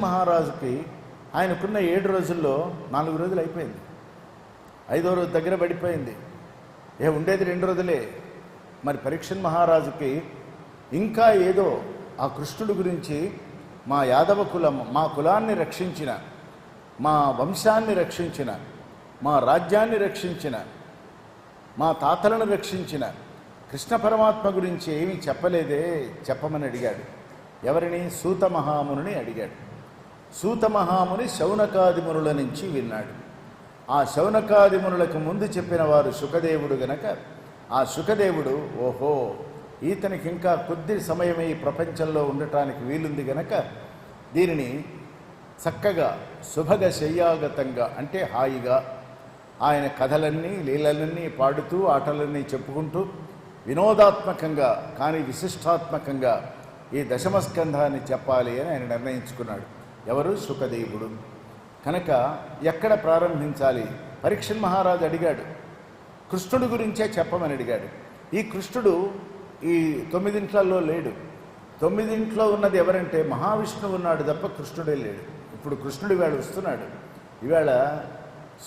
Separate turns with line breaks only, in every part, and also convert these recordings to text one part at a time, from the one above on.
మహారాజుకి ఆయనకున్న ఏడు రోజుల్లో నాలుగు రోజులు అయిపోయింది. ఐదో రోజు దగ్గర పడిపోయింది. ఏ ఉండేది రెండు రోజులే. మరి పరీక్షన్ మహారాజుకి ఇంకా ఏదో ఆ కృష్ణుడి గురించి మా యాదవ కులం మా కులాన్ని రక్షించిన మా వంశాన్ని రక్షించిన మా రాజ్యాన్ని రక్షించిన మా తాతలను రక్షించిన కృష్ణ పరమాత్మ గురించి ఏమీ చెప్పలేదే చెప్పమని అడిగాడు. ఎవరిని? సూత మహాముని అడిగాడు. సూత మహాముని శౌనకాదిమునుల నుంచి విన్నాడు. ఆ శౌనకాదిమునులకు ముందు చెప్పిన వారు సుఖదేవుడు గనక ఆ సుఖదేవుడు ఓహో ఈతనికి ఇంకా కొద్ది సమయమే ఈ ప్రపంచంలో ఉండటానికి వీలుంది గనక దీనిని చక్కగా శుభగ శయ్యాగతంగా అంటే హాయిగా ఆయన కథలన్నీ లీలలన్నీ పాడుతూ ఆటలన్నీ చెప్పుకుంటూ వినోదాత్మకంగా కానీ విశిష్టాత్మకంగా ఈ దశమస్కంధాన్ని చెప్పాలి అని ఆయన నిర్ణయించుకున్నాడు. ఎవరు? సుఖదేవుడు. కనుక ఎక్కడ ప్రారంభించాలి? పరీక్షన్ మహారాజు అడిగాడు. కృష్ణుడి గురించే చెప్పమని అడిగాడు. ఈ కృష్ణుడు ఈ తొమ్మిదింట్లలో లేడు. తొమ్మిదింట్లో ఉన్నది ఎవరంటే మహావిష్ణువు ఉన్నాడు తప్ప కృష్ణుడే లేడు. ఇప్పుడు కృష్ణుడు ఇవాళ వస్తున్నాడు. ఇవాళ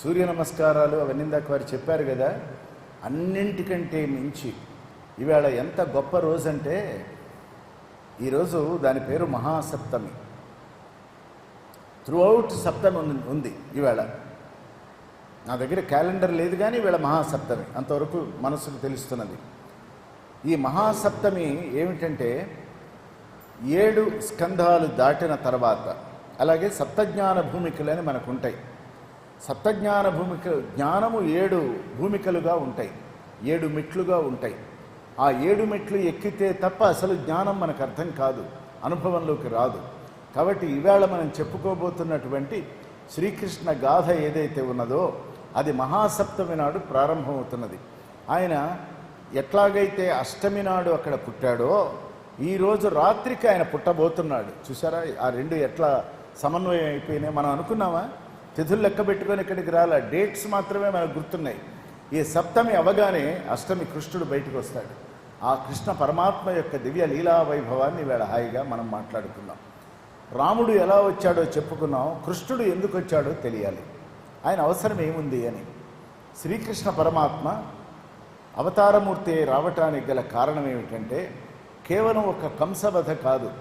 సూర్య నమస్కారాలు అవన్నీ దాకా వారు చెప్పారు కదా అన్నింటికంటే మించి. ఇవాళ ఎంత గొప్ప రోజు అంటే ఈరోజు దాని పేరు మహాసప్తమి. త్రూఅవుట్ సప్తమి ఉంది- ఉంది ఈవేళ. నా దగ్గర క్యాలెండర్ లేదు కానీ ఈవేళ మహాసప్తమి అంతవరకు మనసుకు తెలుస్తున్నది. ఈ మహాసప్తమి ఏమిటంటే ఏడు స్కంధాలు దాటిన తర్వాత అలాగే సప్తజ్ఞాన భూమికలని మనకు ఉంటాయి సప్తజ్ఞాన భూమిక జ్ఞానము ఏడు భూమికలుగా ఉంటాయి ఏడు మెట్లుగా ఉంటాయి. ఆ ఏడు మెట్లు ఎక్కితే తప్ప అసలు జ్ఞానం మనకు అర్థం కాదు అనుభవంలోకి రాదు. కాబట్టి ఈవేళ మనం చెప్పుకోబోతున్నటువంటి శ్రీకృష్ణ గాథ ఏదైతే ఉన్నదో అది మహాసప్తమి నాడు ప్రారంభమవుతున్నది. ఆయన ఎట్లాగైతే అష్టమి నాడు అక్కడ పుట్టాడో ఈరోజు రాత్రికి ఆయన పుట్టబోతున్నాడు. చూసారా ఆ రెండు ఎట్లా సమన్వయం అయిపోయినాయి? మనం అనుకున్నామా? తిథులు లెక్క పెట్టుకొని ఇక్కడికి రాల. డేట్స్ మాత్రమే మనకు గుర్తున్నాయి. ఈ సప్తమి అవగానే అష్టమి కృష్ణుడు బయటకు వస్తాడు. ఆ కృష్ణ పరమాత్మ యొక్క దివ్య లీలా వైభవాన్ని వేళ హాయిగా మనం మాట్లాడుకుందాం. రాముడు ఎలా వచ్చాడో చెప్పుకున్నాం కృష్ణుడు ఎందుకు వచ్చాడో తెలియాలి. ఆయన అవసరం ఏముంది అని. శ్రీకృష్ణ పరమాత్మ అవతారమూర్తి రావటానికి గల కారణం ఏమిటంటే కేవలం ఒక కంసవధ కాదు.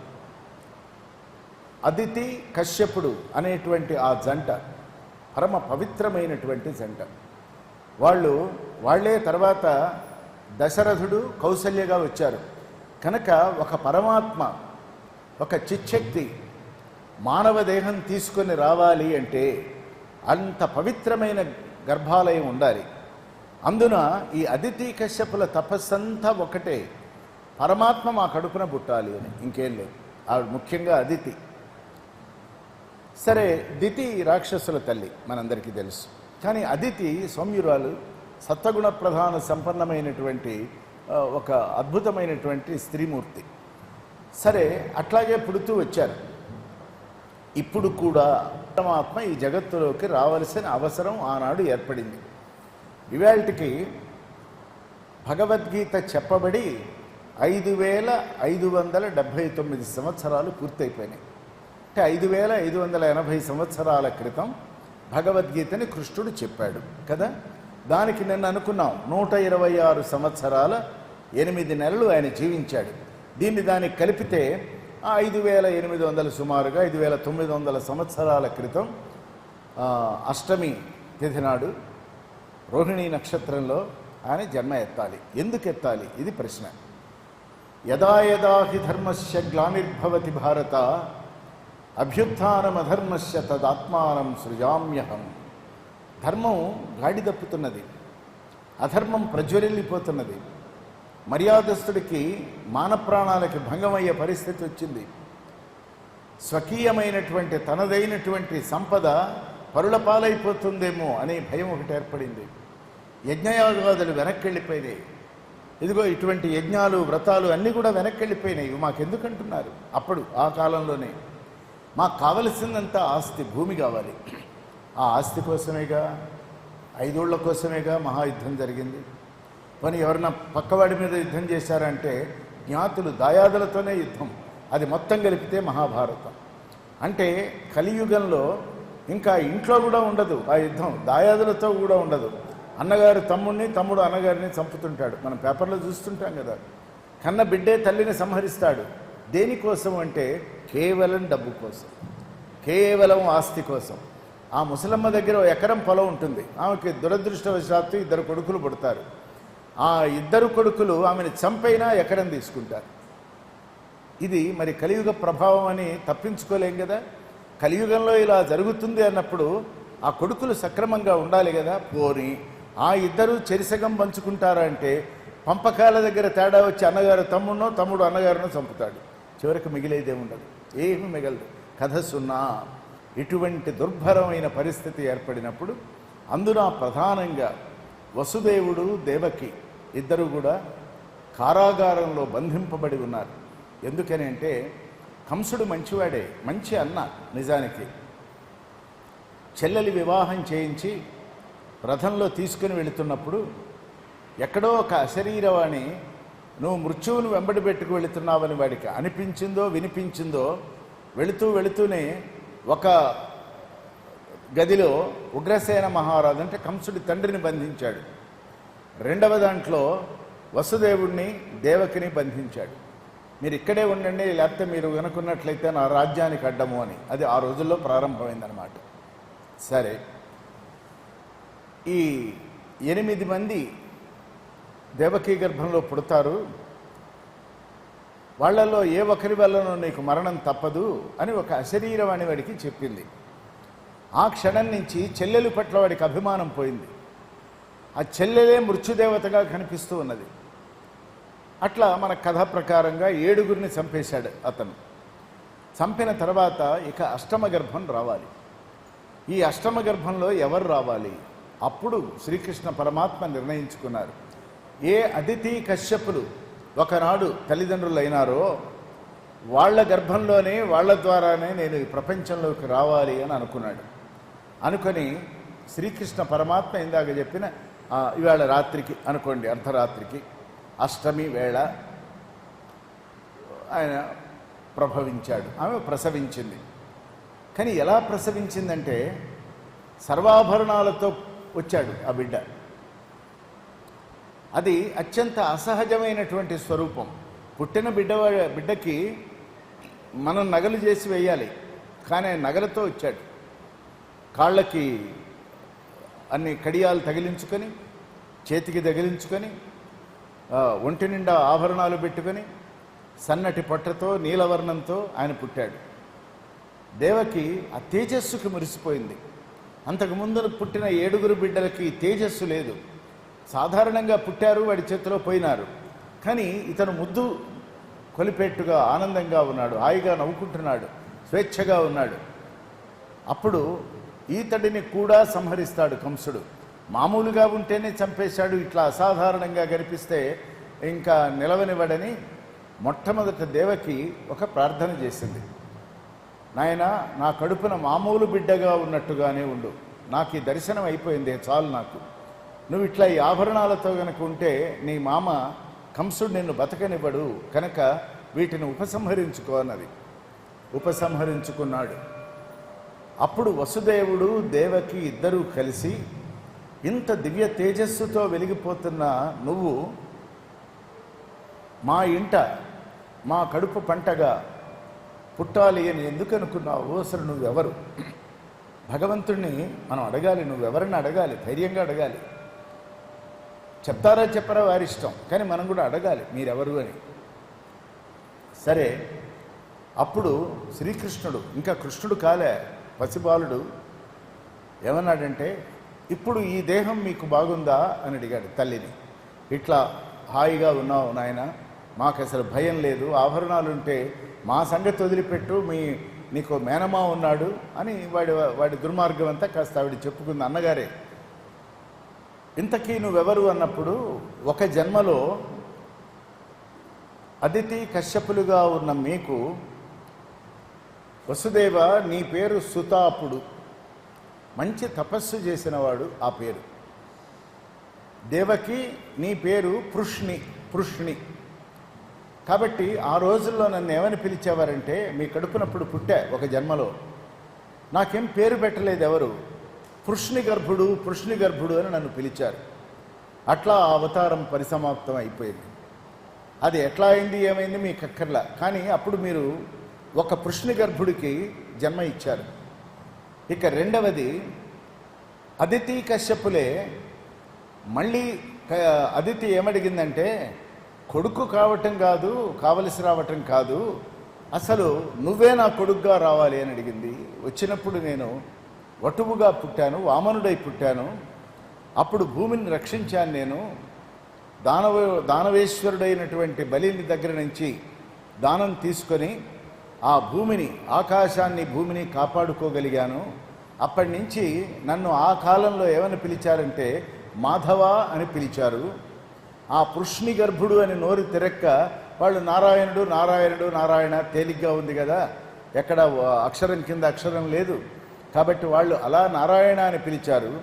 అదితి కశ్యపుడు అనేటువంటి ఆ జంట పరమ పవిత్రమైనటువంటి జంట. వాళ్ళు వాళ్ళే తర్వాత దశరథుడు కౌసల్యగా వచ్చారు. కనుక ఒక పరమాత్మ ఒక చిచ్చక్తి మానవ దేహం తీసుకొని రావాలి అంటే అంత పవిత్రమైన గర్భాలయం ఉండాలి. అందున ఈ అదితి కశ్యపుల తపస్సంతా ఒకటే. పరమాత్మ మా కడుపున పుట్టాలి అని. ఇంకేం లేదు. ఆవిడ ముఖ్యంగా అదితి. సరే దితి రాక్షసుల తల్లి మనందరికీ తెలుసు. కానీ అదితి సౌమ్యురాలు సత్వగుణ ప్రధాన సంపన్నమైనటువంటి ఒక అద్భుతమైనటువంటి స్త్రీమూర్తి. సరే అట్లాగే పుడుతూ వచ్చారు. ఇప్పుడు కూడా పరమాత్మ ఈ జగత్తులోకి రావలసిన అవసరం ఆనాడు ఏర్పడింది. ఇవాళకి భగవద్గీత చెప్పబడి ఐదు వేల ఐదు వందల డెబ్భై తొమ్మిది సంవత్సరాలు పూర్తయిపోయినాయి. అంటే ఐదు వేల ఐదు వందల ఎనభై సంవత్సరాల క్రితం భగవద్గీతని కృష్ణుడు చెప్పాడు కదా? దానికి నిన్న అనుకున్నాం నూట ఇరవై ఆరు సంవత్సరాల ఎనిమిది నెలలు ఆయన జీవించాడు. దీన్ని దానికి కలిపితే ఐదు వేల ఎనిమిది వందల సుమారుగా ఐదు వేల తొమ్మిది వందల సంవత్సరాల క్రితం అష్టమి తిథి నాడు రోహిణి నక్షత్రంలో ఆయన జన్మ ఎత్తాలి. ఎందుకు ఎత్తాలి? ఇది ప్రశ్న. యదా యదా హి ధర్మస్య గ్లానిర్భవతి భారత అభ్యుత్నమధర్మస్య తదాత్మానం సృజామ్యహం. ధర్మం గాడి తప్పుతున్నది అధర్మం ప్రజ్వరిల్లిపోతున్నది మర్యాదస్తుడికి మానప్రాణాలకి భంగమయ్యే పరిస్థితి వచ్చింది. స్వకీయమైనటువంటి తనదైనటువంటి సంపద పరుల పాలైపోతుందేమో అనే భయం ఒకటి ఏర్పడింది. యజ్ఞయాగాదులు వెనక్కి వెళ్ళిపోయినాయి ఇదిగో ఇటువంటి యజ్ఞాలు వ్రతాలు అన్నీ కూడా వెనక్కి వెళ్ళిపోయినాయి ఇవి మాకెందుకంటున్నారు? అప్పుడు ఆ కాలంలోనే. మాకు కావలసిందంతా ఆస్తి భూమి కావాలి. ఆ ఆస్తి కోసమేగా ఐదోళ్ళ కోసమేగా మహాయుద్ధం జరిగింది. పని ఎవరన్నా పక్కవాడి మీద యుద్ధం చేశారంటే జ్ఞాతులు దాయాదులతోనే యుద్ధం. అది మొత్తం కలిపితే మహాభారతం. అంటే కలియుగంలో ఇంకా ఇంట్లో కూడా ఉండదు ఆ యుద్ధం. దాయాదులతో కూడా ఉండదు. అన్నగారు తమ్ముడిని తమ్ముడు అన్నగారిని చంపుతుంటాడు. మనం పేపర్లో చూస్తుంటాం కదా. కన్న బిడ్డే తల్లిని సంహరిస్తాడు. దేనికోసం అంటే కేవలం డబ్బు కోసం. కేవలం ఆస్తి కోసం. ఆ ముసలమ్మ దగ్గర ఎకరం పొలం ఉంటుంది. ఆమెకి దురదృష్టవశాత్తు ఇద్దరు కొడుకులు పుడతారు. ఆ ఇద్దరు కొడుకులు ఆమెను చంపైనా ఎకరం తీసుకుంటారు. ఇది మరి కలియుగ ప్రభావం అని తప్పించుకోలేం కదా? కలియుగంలో ఇలా జరుగుతుంది అన్నప్పుడు ఆ కొడుకులు సక్రమంగా ఉండాలి కదా? పోని ఆ ఇద్దరు చెరిసగం పంచుకుంటారా అంటే పంపకాల దగ్గర తేడా వచ్చి అన్నగారు తమ్ముడునో తమ్ముడు అన్నగారునో చంపుతాడు. చివరికి మిగిలేదే ఉండదు. ఏమి మిగలదు. కథ సున్నా. ఇటువంటి దుర్భరమైన పరిస్థితి ఏర్పడినప్పుడు అందున ప్రధానంగా వసుదేవుడు దేవకి ఇద్దరు కూడా కారాగారంలో బంధింపబడి ఉన్నారు. ఎందుకని అంటే కంసుడు మంచివాడే మంచి అన్న నిజానికి. చెల్లెలి వివాహం చేయించి రథంలో తీసుకుని వెళుతున్నప్పుడు ఎక్కడో ఒక అశరీరవాణి నువ్వు మృత్యువును వెంబడి పెట్టుకు వెళుతున్నావని వాడికి అనిపించిందో వినిపించిందో? వెళుతూ వెళుతూనే ఒక గదిలో ఉగ్రసేన మహారాజు అంటే కంసుడి తండ్రిని బంధించాడు. రెండవ దాంట్లో వసుదేవుణ్ణి దేవకిని బంధించాడు. మీరు ఇక్కడే ఉండండి లేకపోతే మీరు కనుక్కున్నట్లయితే నా రాజ్యానికి అడ్డము అని. అది ఆ రోజుల్లో ప్రారంభమైందనమాట సరే. ఈ ఎనిమిది మంది దేవకీ గర్భంలో పుడతారు. వాళ్ళల్లో ఏ ఒకరి వల్లనో నీకు మరణం తప్పదు అని ఒక అశరీరవాణి వాడికి చెప్పింది. ఆ క్షణం నుంచి చెల్లెలు పట్ల వాడికి అభిమానం పోయింది. ఆ చెల్లెలే మృత్యుదేవతగా కనిపిస్తూ ఉన్నది. అట్లా మన కథ ప్రకారంగా ఏడుగురిని చంపేశాడు అతను. చంపిన తర్వాత ఇక అష్టమ గర్భం రావాలి. ఈ అష్టమ గర్భంలో ఎవరు రావాలి? అప్పుడు శ్రీకృష్ణ పరమాత్మ నిర్ణయించుకున్నారు. ఏ అతిథి కశ్యపులు ఒకనాడు తల్లిదండ్రులు అయినారో వాళ్ళ గర్భంలోనే వాళ్ళ ద్వారానే నేను ఈ ప్రపంచంలోకి రావాలి అని అనుకున్నాడు. అనుకొని శ్రీకృష్ణ పరమాత్మ ఇందాక చెప్పిన ఇవాళ రాత్రికి అనుకోండి అర్ధరాత్రికి అష్టమి వేళ ఆయన ప్రభవించాడు. ఆమె ప్రసవించింది. కానీ ఎలా ప్రసవించిందంటే సర్వాభరణాలతో వచ్చాడు ఆ బిడ్డ. అది అత్యంత అసహజమైనటువంటి స్వరూపం. పుట్టిన బిడ్డ బిడ్డకి మనం నగలు చేసి వేయాలి. కానీ ఆయన నగలతో వచ్చాడు. కాళ్ళకి అన్ని కడియాలు తగిలించుకొని చేతికి తగిలించుకొని ఒంటి నిండా ఆభరణాలు పెట్టుకొని సన్నటి పట్టతో నీలవర్ణంతో ఆయన పుట్టాడు. దేవకి ఆ తేజస్సుకి మురిసిపోయింది. అంతకుముందు పుట్టిన ఏడుగురు బిడ్డలకి తేజస్సు లేదు. సాధారణంగా పుట్టారు వాడి చేతిలో పోయినారు. కానీ ఇతను ముద్దు కొలిపెట్టుగా ఆనందంగా ఉన్నాడు హాయిగా నవ్వుకుంటున్నాడు స్వేచ్ఛగా ఉన్నాడు. అప్పుడు ఈతడిని కూడా సంహరిస్తాడు కంసుడు. మామూలుగా ఉంటేనే చంపేశాడు ఇట్లా అసాధారణంగా కనిపిస్తే ఇంకా నిలవనివ్వడని మొట్టమొదట దేవకి ఒక ప్రార్థన చేసింది. నాయన నా కడుపున మామూలు బిడ్డగా ఉన్నట్టుగానే ఉండు. నాకు ఈ దర్శనం అయిపోయింది చాలు నాకు. నువ్వు ఇట్లా ఈ ఆభరణాలతో కనుక ఉంటే నీ మామ కంసుడు నిన్ను బతకనివ్వడు కనుక వీటిని ఉపసంహరించుకో అన్నది. ఉపసంహరించుకున్నాడు. అప్పుడు వసుదేవుడు దేవకి ఇద్దరూ కలిసి ఇంత దివ్య తేజస్సుతో వెలిగిపోతున్న నువ్వు మా ఇంట మా కడుపు పంటగా పుట్టాలి అని ఎందుకు అనుకున్నావు? అసలు నువ్వెవరు? భగవంతుణ్ణి మనం అడగాలి నువ్వెవరిని అడగాలి? ధైర్యంగా అడగాలి. చెప్తారా చెప్పరా వారి ఇష్టం కానీ మనం కూడా అడగాలి మీరెవరు అని. సరే అప్పుడు శ్రీకృష్ణుడు ఇంకా కృష్ణుడు కాలే. పసిబాలుడు ఏమన్నాడంటే ఇప్పుడు ఈ దేహం మీకు బాగుందా? అని అడిగాడు తల్లిని. ఇట్లా హాయిగా ఉన్నావు నాయన మాకు అసలు భయం లేదు ఆభరణాలు ఉంటే మా సంగతి వదిలిపెట్టు మీ నీకు మేనమా ఉన్నాడు అని వాడి వాడి దుర్మార్గం అంతా కాస్త ఆవిడ చెప్పుకుంది. అన్నగారే ఇంతకీ నువ్వెవరు? అన్నప్పుడు ఒక జన్మలో అదితి కశ్యపులుగా ఉన్న మీకు వసుదేవ నీ పేరు సుతాపుడు. మంచి తపస్సు చేసినవాడు ఆ పేరు. దేవకి నీ పేరు పృష్ణి పృష్ణి. కాబట్టి ఆ రోజుల్లో నన్ను ఏమని పిలిచేవారంటే మీ కడుపునప్పుడు పుట్టా ఒక జన్మలో. నాకేం పేరు పెట్టలేదు ఎవరు. పృష్ణి గర్భుడు పృష్ణి గర్భుడు అని నన్ను పిలిచారు. అట్లా ఆ అవతారం పరిసమాప్తం అయిపోయింది. అది ఎట్లా అయింది ఏమైంది మీకు అక్కర్లా. కానీ అప్పుడు మీరు ఒక పురుషుని గర్భుడికి జన్మ ఇచ్చారు. ఇక రెండవది అదితి కశ్యపులే మళ్ళీ అదితి ఏమడిగిందంటే కొడుకు కావటం కాదు కావలసి రావటం కాదు అసలు నువ్వే నా కొడుకుగా రావాలి అని అడిగింది. వచ్చినప్పుడు నేను వటువుగా పుట్టాను వామనుడై పుట్టాను అప్పుడు భూమిని రక్షించాను నేను. దానవ దానవేశ్వరుడైనటువంటి బలిని దగ్గర నుంచి దానం తీసుకొని ఆ భూమిని ఆకాశాన్ని భూమిని కాపాడుకోగలిగాను. అప్పటి నుంచి నన్ను ఆ కాలంలో ఏమని పిలిచారంటే మాధవ అని పిలిచారు. ఆ పురుషుని గర్భుడు అని నోరు తిరక్క వాళ్ళు నారాయణుడు నారాయణుడు నారాయణ తేలిగ్గా ఉంది కదా ఎక్కడ అక్షరం కింద అక్షరం లేదు. కాబట్టి వాళ్ళు అలా నారాయణ అని పిలిచారు.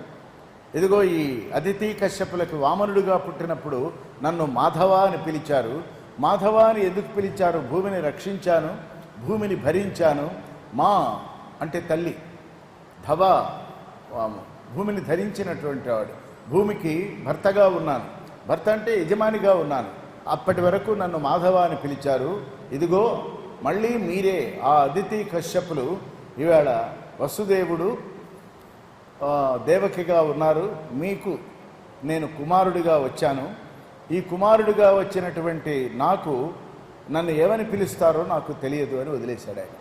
ఇదిగో ఈ అదితి కశ్యపులకు వామనుడుగా పుట్టినప్పుడు నన్ను మాధవ అని పిలిచారు. మాధవ అని ఎందుకు పిలిచారు? భూమిని రక్షించాను. భూమిని భరించాను మా అంటే తల్లి. ధవ భూమిని ధరించినటువంటి వాడు భూమికి భర్తగా ఉన్నాను. భర్త అంటే యజమానిగా ఉన్నాను. అప్పటి వరకు నన్ను మాధవ అని పిలిచారు. ఇదిగో మళ్ళీ మీరే ఆ అదితి కశ్యపులు ఈవేళ వసుదేవుడు దేవకిగా ఉన్నారు. మీకు నేను కుమారుడిగా వచ్చాను. ఈ కుమారుడిగా వచ్చినటువంటి నాకు నన్ను ఏమని పిలుస్తారో నాకు తెలియదు అని వదిలేశాడు ఆయన.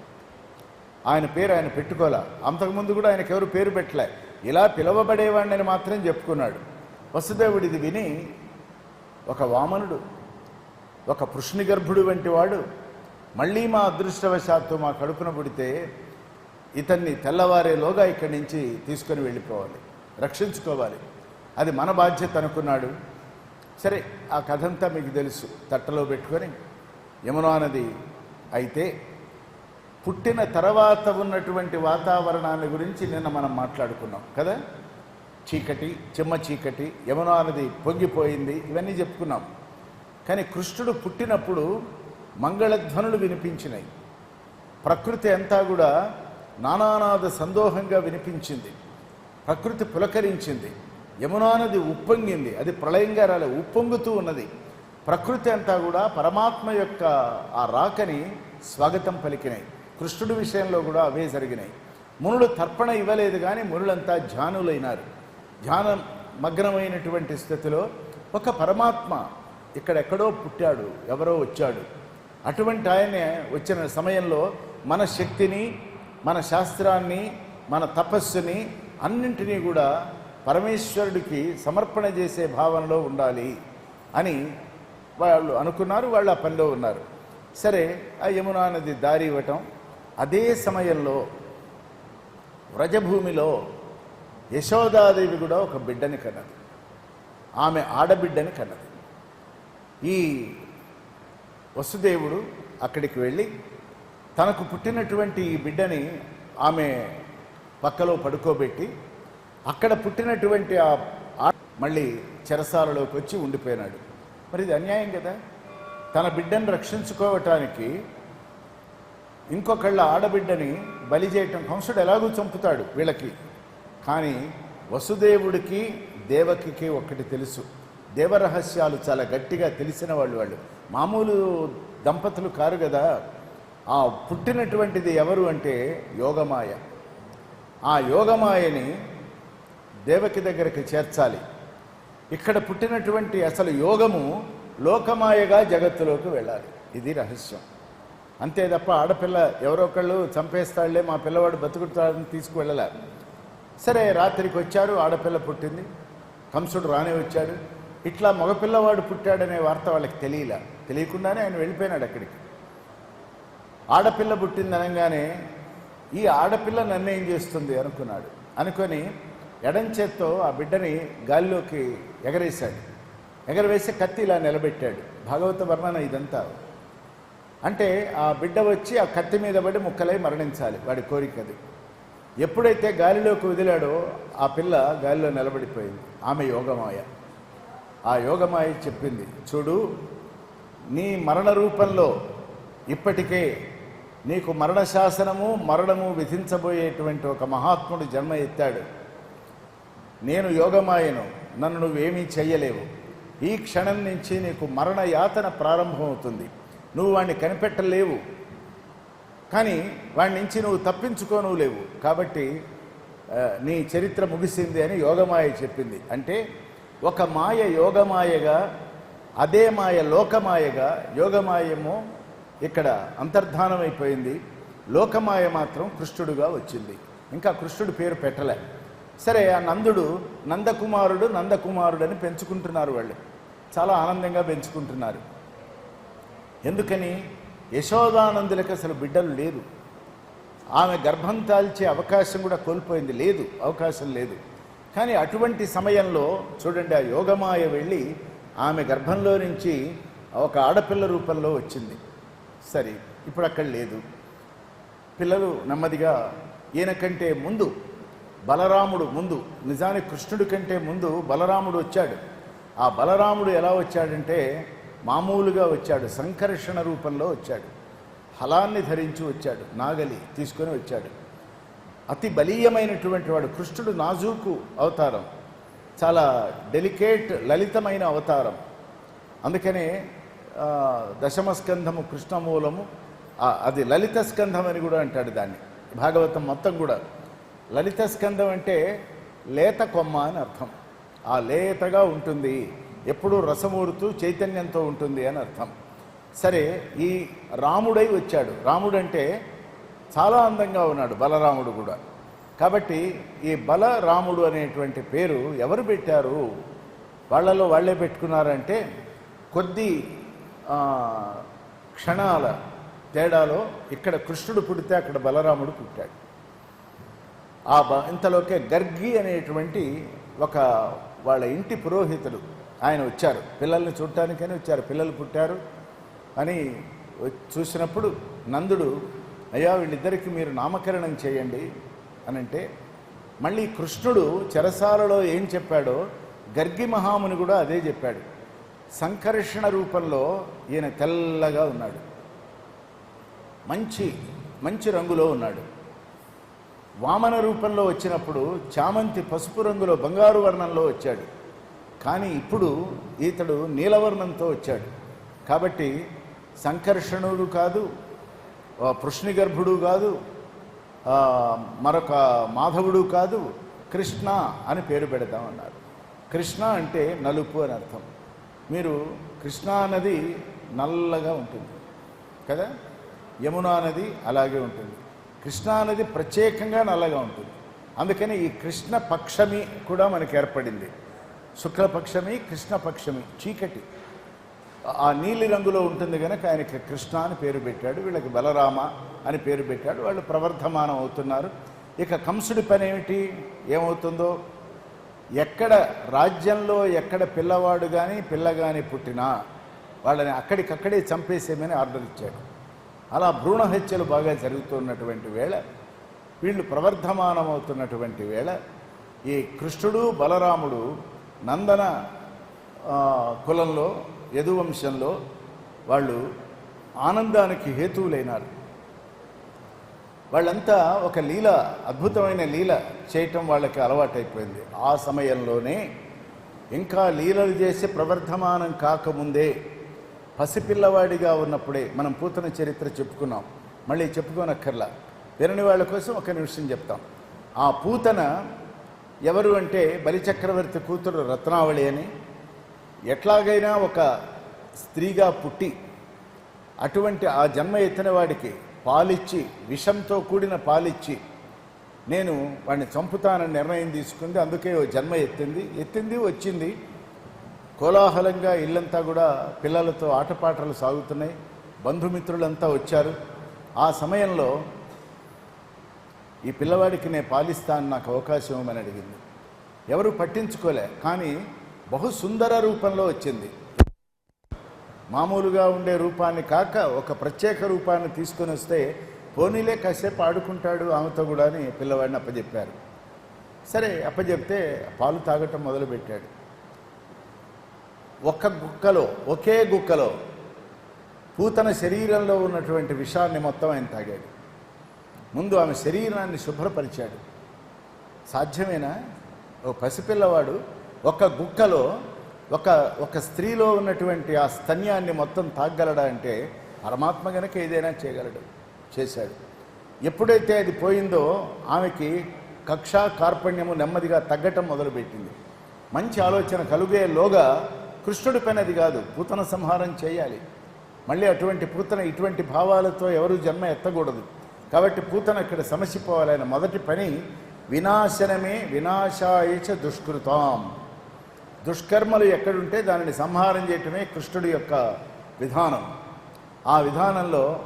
ఆయన పేరు ఆయన పెట్టుకోలే. అంతకుముందు కూడా ఆయనకు ఎవరు పేరు పెట్టలే. ఇలా పిలవబడేవాడిని మాత్రం చెప్పుకున్నాడు. వసుదేవుడు ఇది విని ఒక వామనుడు ఒక పృష్ణి గర్భుడు వంటి వాడు మళ్ళీ మా అదృష్టవశాత్తు మా కడుపున పుడితే ఇతన్ని తెల్లవారేలోగా ఇక్కడి నుంచి తీసుకొని వెళ్ళిపోవాలి. రక్షించుకోవాలి. అది మన బాధ్యత అనుకున్నాడు. సరే ఆ కథంతా మీకు తెలుసు. తట్టలో పెట్టుకొని యమునా నది అయితే పుట్టిన తర్వాత ఉన్నటువంటి వాతావరణాన్ని గురించి నిన్న మనం మాట్లాడుకున్నాం కదా? చీకటి చిమ్మ చీకటి యమునా నది పొంగిపోయింది ఇవన్నీ చెప్పుకున్నాం. కానీ కృష్ణుడు పుట్టినప్పుడు మంగళధ్వనులు వినిపించినాయి. ప్రకృతి అంతా కూడా నానానాద సందోహంగా వినిపించింది. ప్రకృతి పులకరించింది. యమునా నది ఉప్పొంగింది. అది ప్రళయంగా రాలే ఉప్పొంగుతూ ఉన్నది. ప్రకృతి అంతా కూడా పరమాత్మ యొక్క ఆ రాకని స్వాగతం పలికినాయి. కృష్ణుడి విషయంలో కూడా అవే జరిగినాయి. మునులు తర్పణ ఇవ్వలేదు కానీ మునులంతా ధ్యానులైనారు. ధ్యానం మగ్నమైనటువంటి స్థితిలో ఒక పరమాత్మ ఇక్కడెక్కడో పుట్టాడు ఎవరో వచ్చాడు. అటువంటి ఆయనే వచ్చిన సమయంలో మన శక్తిని మన శాస్త్రాన్ని మన తపస్సుని అన్నింటినీ కూడా పరమేశ్వరుడికి సమర్పణ చేసే భావనలో ఉండాలి అని వాళ్ళు అనుకున్నారు వాళ్ళు ఆ పనిలో ఉన్నారు. సరే ఆ యమునా నది దారి ఇవ్వటం అదే సమయంలో వ్రజభూమిలో యశోదాదేవి కూడా ఒక బిడ్డని కన్నది. ఆమె ఆడబిడ్డని కన్నది. ఈ వసుదేవుడు అక్కడికి వెళ్ళి తనకు పుట్టినటువంటి ఈ బిడ్డని ఆమె పక్కలో పడుకోబెట్టి అక్కడ పుట్టినటువంటి ఆ ఆ- మళ్ళీ చెరసాలలోకి వచ్చి ఉండిపోయినాడు. మరి ఇది అన్యాయం కదా? తన బిడ్డను రక్షించుకోవటానికి ఇంకొకళ్ళ ఆడబిడ్డని బలి చేయటం కంసుడు ఎలాగూ చంపుతాడు వీళ్ళకి. కానీ వసుదేవుడికి దేవకికి ఒక్కటి తెలుసు. దేవరహస్యాలు చాలా గట్టిగా తెలిసిన వాళ్ళు వాళ్ళు. మామూలు దంపతులు కారు కదా? ఆ పుట్టినటువంటిది ఎవరు అంటే యోగమాయ. ఆ యోగమాయని దేవకి దగ్గరికి చేర్చాలి. ఇక్కడ పుట్టినటువంటి అసలు యోగము లోకమాయగా జగత్తులోకి వెళ్ళాలి. ఇది రహస్యం. అంతే తప్ప ఆడపిల్ల ఎవరో ఒకళ్ళు చంపేస్తాళ్ళే మా పిల్లవాడు బతుకుతాడని తీసుకువెళ్ళలే. సరే రాత్రికి వచ్చారు ఆడపిల్ల పుట్టింది. కంసుడు రానే వచ్చాడు. ఇట్లా మగపిల్లవాడు పుట్టాడనే వార్త వాళ్ళకి తెలియలే. తెలియకుండానే ఆయన వెళ్ళిపోయినాడు అక్కడికి. ఆడపిల్ల పుట్టింది అనగానే ఈ ఆడపిల్ల నన్ను ఏం చేస్తుంది అనుకున్నాడు. అనుకొని ఎడం చేత్తో ఆ బిడ్డని గాలిలోకి ఎగరేశాడు. ఎగరవేసి కత్తి ఇలా నిలబెట్టాడు. భాగవత వర్ణన ఇదంతా. అంటే ఆ బిడ్డ వచ్చి ఆ కత్తి మీద పడి ముక్కలై మరణించాలి వాడి కోరికది ఎప్పుడైతే గాలిలోకి వదిలాడో ఆ పిల్ల గాలిలో నిలబడిపోయింది. ఆమె యోగమాయ. ఆ యోగమాయ చెప్పింది చూడు నీ మరణ రూపంలో ఇప్పటికే నీకు మరణ శాసనము మరణము విధించబోయేటువంటి ఒక మహాత్ముడు జన్మ ఎత్తాడు. నేను యోగమాయను నన్ను నువ్వేమీ చెయ్యలేవు. ఈ క్షణం నుంచి నీకు మరణ యాతన ప్రారంభమవుతుంది. నువ్వు వాడిని కనిపెట్టలేవు. కానీ వాడి నుంచి నువ్వు తప్పించుకోను లేవు. కాబట్టి నీ చరిత్ర ముగిసింది అని యోగమాయ చెప్పింది. అంటే ఒక మాయ యోగమాయగా అదే మాయ లోకమాయగా యోగమాయము ఇక్కడ అంతర్ధానమైపోయింది. లోకమాయ మాత్రం కృష్ణుడుగా వచ్చింది. ఇంకా కృష్ణుడు పేరు పెట్టలే. సరే ఆ నందుడు నందకుమారుడు నందకుమారుడు అని పెంచుకుంటున్నారు వాళ్ళు. చాలా ఆనందంగా పెంచుకుంటున్నారు. ఎందుకని? యశోదానందులకు అసలు బిడ్డలు లేరు. ఆమె గర్భం తాల్చే అవకాశం కూడా కోల్పోయింది. లేదు అవకాశం లేదు. కానీ అటువంటి సమయంలో చూడండి ఆ యోగమాయ వెళ్ళి ఆమె గర్భంలో నుంచి ఒక ఆడపిల్ల రూపంలో వచ్చింది. సరే ఇప్పుడు అక్కడ లేదు. పిల్లలు నెమ్మదిగా ఈయన కంటే ముందు బలరాముడు ముందు నిజానికి కృష్ణుడి కంటే ముందు బలరాముడు వచ్చాడు. ఆ బలరాముడు ఎలా వచ్చాడంటే మామూలుగా వచ్చాడు సంకర్షణ రూపంలో వచ్చాడు. హలాన్ని ధరించి వచ్చాడు నాగలి తీసుకొని వచ్చాడు. అతి బలీయమైనటువంటి వాడు కృష్ణుడు నాజూకు అవతారం. చాలా డెలికేట్ లలితమైన అవతారం. అందుకనే దశమస్కంధము దశమ స్కంధము కృష్ణమూలము అది లలిత స్కంధం అని కూడా అంటాడు దాన్ని. భాగవతం మొత్తం కూడా. లలిత స్కందం అంటే లేత కొమ్మ అని అర్థం. ఆ లేతగా ఉంటుంది. ఎప్పుడూ రసమూరుతూ చైతన్యంతో ఉంటుంది అని అర్థం. సరే ఈ రాముడై వచ్చాడు. రాముడు అంటే చాలా అందంగా ఉన్నాడు బలరాముడు కూడా. కాబట్టి ఈ బలరాముడు అనేటువంటి పేరు ఎవరు పెట్టారు? వాళ్ళలో వాళ్ళే పెట్టుకున్నారంటే కొద్ది క్షణాల తేడాలో ఇక్కడ కృష్ణుడు పుడితే అక్కడ బలరాముడు పుట్టాడు. ఆ బ ఇంతలోకే గర్గి అనేటువంటి ఒక వాళ్ళ ఇంటి పురోహితుడు ఆయన వచ్చారు. పిల్లల్ని చూడటానికని వచ్చారు. పిల్లలు పుట్టారు అని చూసినప్పుడు నందుడు అయ్యా వీళ్ళిద్దరికి మీరు నామకరణం చేయండి అని అంటే మళ్ళీ కృష్ణుడు చెరసాలలో ఏం చెప్పాడో గర్గి మహాముని కూడా అదే చెప్పాడు. సంకర్షణ రూపంలో ఈయన తెల్లగా ఉన్నాడు. మంచి మంచి రంగులో ఉన్నాడు. వామన రూపంలో వచ్చినప్పుడు చామంతి పసుపు రంగులో బంగారు వర్ణంలో వచ్చాడు. కానీ ఇప్పుడు ఇతడు నీలవర్ణంతో వచ్చాడు. కాబట్టి సంకర్షణుడు కాదు పృష్ణిగర్భుడు కాదు మరొక మాధవుడు కాదు కృష్ణ అని పేరు పెడదామన్నారు కృష్ణ అంటే నలుపు అని అర్థం. మీరు కృష్ణా నది నల్లగా ఉంటుంది కదా? యమునా నది అలాగే ఉంటుంది. కృష్ణా నది ప్రత్యేకంగా నల్లగా ఉంటుంది. అందుకని ఈ కృష్ణ పక్షమి కూడా మనకి ఏర్పడింది. శుక్లపక్షమి కృష్ణపక్షమి చీకటి. ఆ నీలి రంగులో ఉంటుంది కనుక ఆయనకి కృష్ణ అని పేరు పెట్టాడు. వీళ్ళకి బలరామ అని పేరు పెట్టాడు. వాళ్ళు ప్రవర్ధమానం అవుతున్నారు. ఇక కంసుడి పని ఏమిటి? ఏమవుతుందో? ఎక్కడ రాజ్యంలో ఎక్కడ పిల్లవాడు కానీ పిల్ల కానీ పుట్టినా వాళ్ళని అక్కడికక్కడే చంపేసేమని ఆర్డర్ ఇచ్చాడు. అలా భ్రూణ హత్యలు బాగా జరుగుతున్నటువంటి వేళ వీళ్ళు ప్రవర్ధమానమవుతున్నటువంటి వేళ ఈ కృష్ణుడు బలరాముడు నందన కులంలో యదువంశంలో వాళ్ళు ఆనందానికి హేతువులైనారు. వాళ్ళంతా ఒక లీల అద్భుతమైన లీల చేయటం వాళ్ళకి అలవాటైపోయింది. ఆ సమయంలోనే ఇంకా లీలలు చేసి ప్రవర్ధమానం కాకముందే పసిపిల్లవాడిగా ఉన్నప్పుడే మనం పూతన చరిత్ర చెప్పుకున్నాం. మళ్ళీ చెప్పుకోనక్కర్లా. వినని వాళ్ళ కోసం ఒక నిమిషం చెప్తాం. ఆ పూతన ఎవరు అంటే బలిచక్రవర్తి కూతురు రత్నావళి అని ఎట్లాగైనా ఒక స్త్రీగా పుట్టి అటువంటి ఆ జన్మ ఎత్తిన వాడికి పాలిచ్చి విషంతో కూడిన పాలిచ్చి నేను వాడిని చంపుతానని నిర్ణయం తీసుకుంది. అందుకే ఓ జన్మ ఎత్తింది. ఎత్తింది వచ్చింది. కోలాహలంగా ఇల్లంతా కూడా పిల్లలతో ఆటపాటలు సాగుతున్నాయి. బంధుమిత్రులంతా వచ్చారు. ఆ సమయంలో ఈ పిల్లవాడికి నేను పాలిస్తాను నాకు అవకాశం ఇవ్వమని అడిగింది. ఎవరు పట్టించుకోలే కానీ బహు సుందర రూపంలో వచ్చింది. మామూలుగా ఉండే రూపాన్ని కాక ఒక ప్రత్యేక రూపాన్ని తీసుకొని వస్తే పోనీలే కాసేపు ఆడుకుంటాడు ఆమెతో కూడా అని పిల్లవాడిని అప్పచెప్పారు సరే అప్పచెప్తే పాలు తాగటం మొదలుపెట్టాడు. ఒక్క గుక్కలో ఒకే గుక్కలో పూతన శరీరంలో ఉన్నటువంటి విషాన్ని మొత్తం ఆయన తాగాడు. ముందు ఆమె శరీరాన్ని శుభ్రపరిచాడు. సాధ్యమేనా? ఓ పసిపిల్లవాడు ఒక గుక్కలో ఒక ఒక స్త్రీలో ఉన్నటువంటి ఆ స్తన్యాన్ని మొత్తం తాగలడా అంటే పరమాత్మ గనక ఏదైనా చేయగలడు చేశాడు. ఎప్పుడైతే అది పోయిందో ఆమెకి కక్ష కార్పణ్యము నెమ్మదిగా తగ్గటం మొదలుపెట్టింది. మంచి ఆలోచన కలుగేలోగా కృష్ణుడి పైన అది కాదు. పూతన సంహారం చేయాలి. మళ్ళీ అటువంటి పూతన ఇటువంటి భావాలతో ఎవరు జన్మ ఎత్తకూడదు. కాబట్టి పూతన ఇక్కడ సమసిపోవాలి. ఆయన మొదటి పని వినాశనమే వినాశాయచ దుష్కృతాం. దుష్కర్మలు ఎక్కడుంటే దానిని సంహారం చేయటమే కృష్ణుడి యొక్క విధానం. ఆ విధానంలో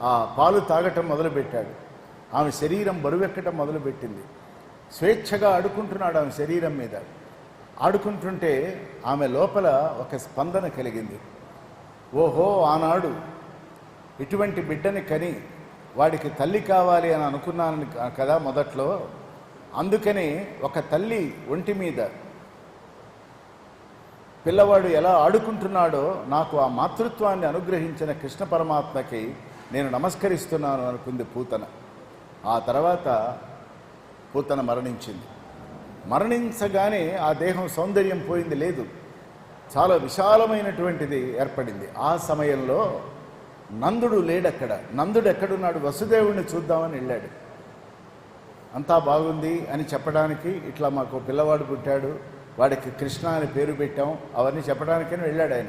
ఆ పాలు తాగటం మొదలుపెట్టాడు. ఆమె శరీరం బరువెక్కటం మొదలుపెట్టింది. స్వేచ్ఛగా అడుకుంటున్నాడు ఆమె శరీరం మీద. ఆడుకుంటుంటే ఆమె లోపల ఒక స్పందన కలిగింది. ఓహో ఆనాడు ఇటువంటి బిడ్డని కని వాడికి తల్లి కావాలి అని అనుకున్నాను కదా మొదట్లో. అందుకని ఒక తల్లి ఒంటి మీద పిల్లవాడు ఎలా ఆడుకుంటున్నాడో నాకు ఆ మాతృత్వాన్ని అనుగ్రహించిన కృష్ణ పరమాత్మకి నేను నమస్కరిస్తున్నాను అనుకుంది పూతన. ఆ తర్వాత పూతన మరణించింది. మరణించగానే ఆ దేహం సౌందర్యం పోయింది లేదు. చాలా విశాలమైనటువంటిది ఏర్పడింది. ఆ సమయంలో నందుడు లేడక్కడ. నందుడు ఎక్కడున్నాడు? వసుదేవుడిని చూద్దామని వెళ్ళాడు. అంతా బాగుంది అని చెప్పడానికి ఇట్లా మాకు పిల్లవాడు పుట్టాడు. వాడికి కృష్ణ అని పేరు పెట్టాం. అవన్నీ చెప్పడానికని వెళ్ళాడు ఆయన.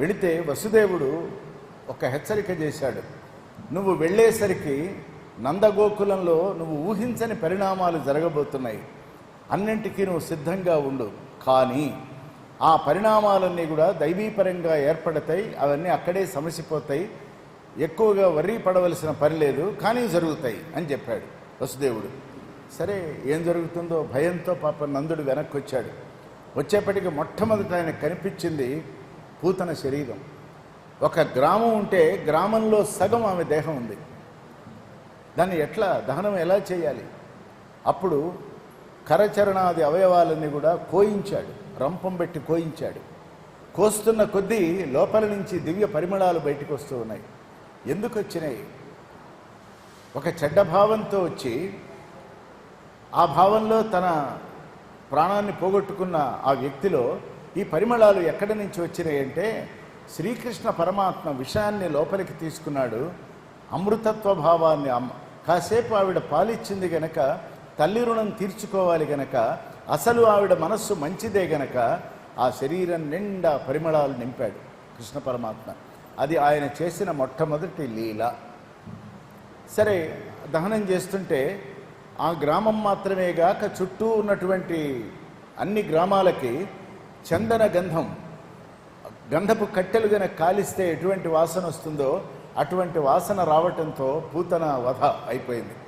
వెళితే వసుదేవుడు ఒక హెచ్చరిక చేశాడు. నువ్వు వెళ్ళేసరికి నందగోకులంలో నువ్వు ఊహించని పరిణామాలు జరగబోతున్నాయి. అన్నింటికీ నువ్వు సిద్ధంగా ఉండు. కానీ ఆ పరిణామాలన్నీ కూడా దైవీపరంగా ఏర్పడతాయి అవన్నీ అక్కడే సమసిపోతాయి. ఎక్కువగా వర్రీ పడవలసిన పని లేదు కానీ జరుగుతాయి అని చెప్పాడు వసుదేవుడు. సరే ఏం జరుగుతుందో భయంతో పాప నందుడు వెనక్కి వచ్చాడు వచ్చేప్పటికి మొట్టమొదట ఆయన కనిపించింది పూతన శరీరం. ఒక గ్రామం ఉంటే గ్రామంలో సగం ఆమె దేహం ఉంది. దాన్ని ఎట్లా దహనం ఎలా చేయాలి? అప్పుడు కరచరణాది అవయవాలన్నీ కూడా కోయించాడు. రంపం పెట్టి కోయించాడు. కోస్తున్న కొద్దీ లోపల నుంచి దివ్య పరిమళాలు బయటకు వస్తూ ఉన్నాయి. ఎందుకు వచ్చినాయి? ఒక చెడ్డ భావంతో వచ్చి ఆ భావంలో తన ప్రాణాన్ని పోగొట్టుకున్న ఆ వ్యక్తిలో ఈ పరిమళాలు ఎక్కడి నుంచి వచ్చినాయంటే శ్రీకృష్ణ పరమాత్మ విషయాన్ని లోపలికి తీసుకున్నాడు. అమృతత్వ భావాన్ని కాసేపు ఆవిడ పాలిచ్చింది గనక తల్లి రుణం తీర్చుకోవాలి గనక అసలు ఆవిడ మనస్సు మంచిదే గనక ఆ శరీరం నిండా పరిమళాలు నింపాడు కృష్ణ పరమాత్మ. అది ఆయన చేసిన మొట్టమొదటి లీల. సరే దహనం చేస్తుంటే ఆ గ్రామం మాత్రమే గాక చుట్టూ ఉన్నటువంటి అన్ని గ్రామాలకి చందన గంధం గంధపు కట్టెలు గనక కాలిస్తే ఎటువంటి వాసన వస్తుందో అటువంటి వాసన రావటంతో పూతన వధ అయిపోయింది.